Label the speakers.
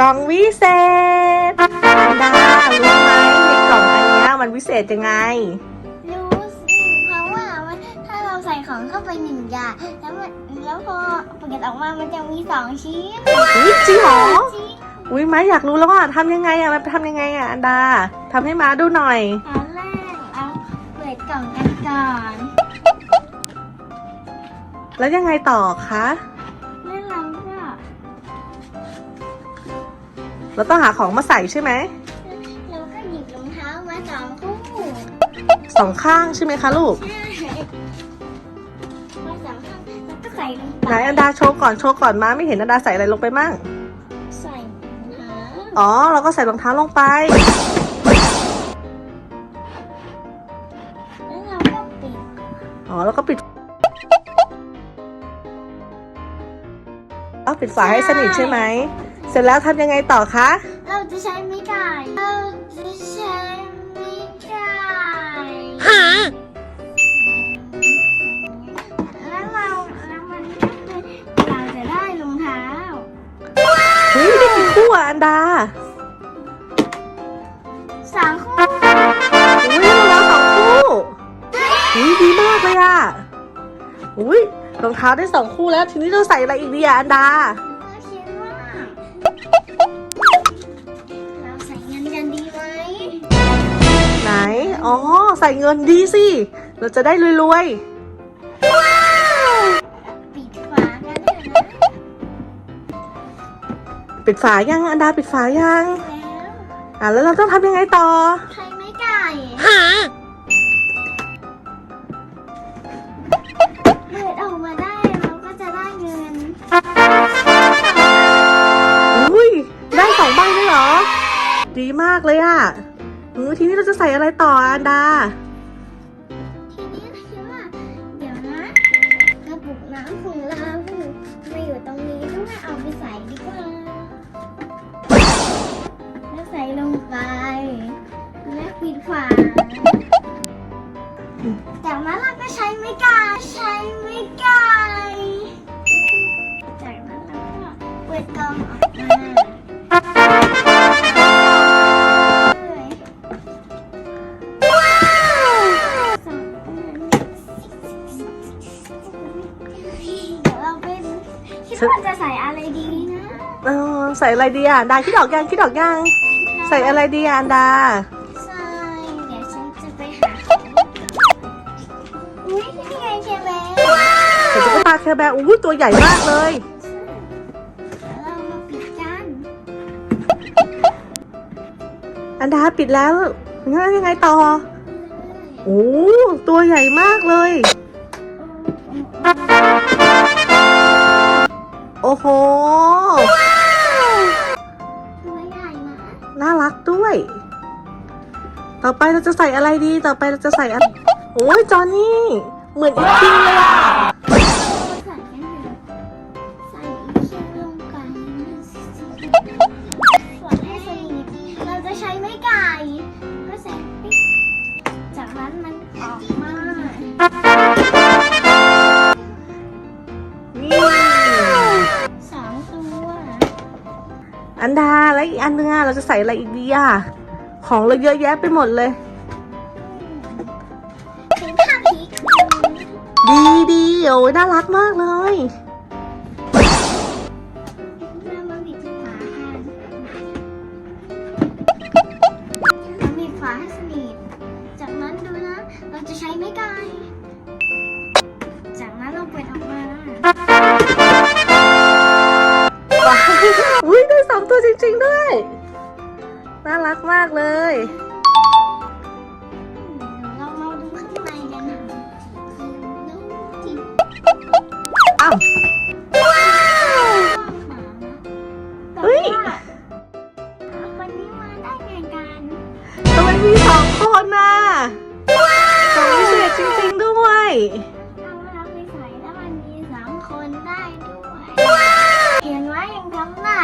Speaker 1: กล่องวิเศษอันดารู้ไหมในกล่องอันเนี้ยมันวิเศษยังไง
Speaker 2: รู้สิเพราะว่ามันถ้าเราใส่ของเข้าไปหนึ่งอย่างแล้วมันแล้วพอเปิดออกมามันจะมีสองชิ้น
Speaker 1: อุ๊ยจริงเหรอ
Speaker 2: จริง
Speaker 1: อุ้ยม้าอยากรู้แล้วว่าทำยังไงอะมันทำยังไงอะอันดาทำให้ม้าดูหน่อย
Speaker 2: ตอนแรกเอาเปิดกล่องกันก่อน
Speaker 1: แล้วยังไงต่อคะ
Speaker 2: เรา
Speaker 1: ต้องหาของมาใส่ใช่ไหม
Speaker 2: เราก็หยิบรองเท้ามาสองคู่
Speaker 1: สองข้างใช่ไหมคะลูก
Speaker 2: ใช่มาสองข้างแล้วก็ใส่ลง
Speaker 1: ไหนอันดาโชว์ก่อนโชว์ก่อนม้าไม่เห็นอันดาใส่อะไรลงไปมั่ง
Speaker 2: ใส่รองเท้า
Speaker 1: อ๋อ เราก็ใส่รองเท้าลงไป
Speaker 2: แล้วเราก็ปิด
Speaker 1: อ๋อ แล้วก็ปิดเอาปิดฝาให้สนิทใช่ไหมเส ร็จแล้วทำยังไงต่อคะ
Speaker 2: เราจะใช้ไม่ไก่เราจะใช้ไม่ไก่แล้วเราแล้วมันก็คือเราจะได้รองเท้า
Speaker 1: เฮ้ยได้กี่คู่อะอันดา
Speaker 2: สามคู่
Speaker 1: อุ้ยรองเท้าสองคู่อุ้ยดีมากเลยอะอุ้ยรองเท้าได้สองคู่แล้ว ทีนี้เราใส่อะไรอีกดีอะอันดา อ๋อ ใส่เงินดีสิ เราจะได้รวย
Speaker 2: ปิดฝากันเถอะนะ
Speaker 1: ๆปิดฝายังอันดาปิดฝายัง
Speaker 2: แล้ว
Speaker 1: อะแล้วเราต้องทำยังไงต่อ
Speaker 2: ใช้ไม่ไก่เปิดออกมาได้เราก็จะได้เงิน
Speaker 1: อุ้ยได้สองใบเลยเหรอ ดีมากเลยอะ เออทีนี้เราจะใส่อะไรต่ออันดา
Speaker 2: คิดว่าจะใส่อะไรดีนะ
Speaker 1: เออใส่อะไรดีอะอันดาคิดออกยังคิดออกยังใส่อะไรดีอะอันดา
Speaker 2: ใช่เดี๋ยวฉันจะไปหาของอุ้ยนี่ไงเคเบล
Speaker 1: ใส่ตุ๊กตาแคร์แบร์อู้ตัวใหญ่มากเลย
Speaker 2: เรามาปิดกัน
Speaker 1: อันดาปิดแล้วงั้นยังไงต่อโอ้ตัวใหญ่มากเลย อ้โห
Speaker 2: ตัวใหญ่นะ
Speaker 1: น่ารักด้วย ต่อไปเราจะใส่อะไรดี ต่อไปเราจะใส่อะไรโอ้ยจอนี่ เหมือนอีกทีเลยอะ
Speaker 2: น
Speaker 1: ดาแล้วอีกอันนึงอะเราจะใส่อะไรอีกดีอะของเราเยอะแยะไปหมดเลย
Speaker 2: เป็นข้าพริก
Speaker 1: ดีดีโอ้ยน่ารักมากเลย
Speaker 2: เรามาบิดฝากันเราบิดฝาให้สนิทจากนั้นดูนะ เราจะใช้ไม้กาก น่ารักมา
Speaker 1: กเลยลอาเฮ้ยวันนี้มาได้ไงกัน
Speaker 2: ทำไมมีสองคนน่ะส
Speaker 1: องพิ
Speaker 2: เศษจริงๆด้วยเอาเราใส่
Speaker 1: แล้วมันมีสองคนได้ด้วย เห็นว่ายังทำหน้า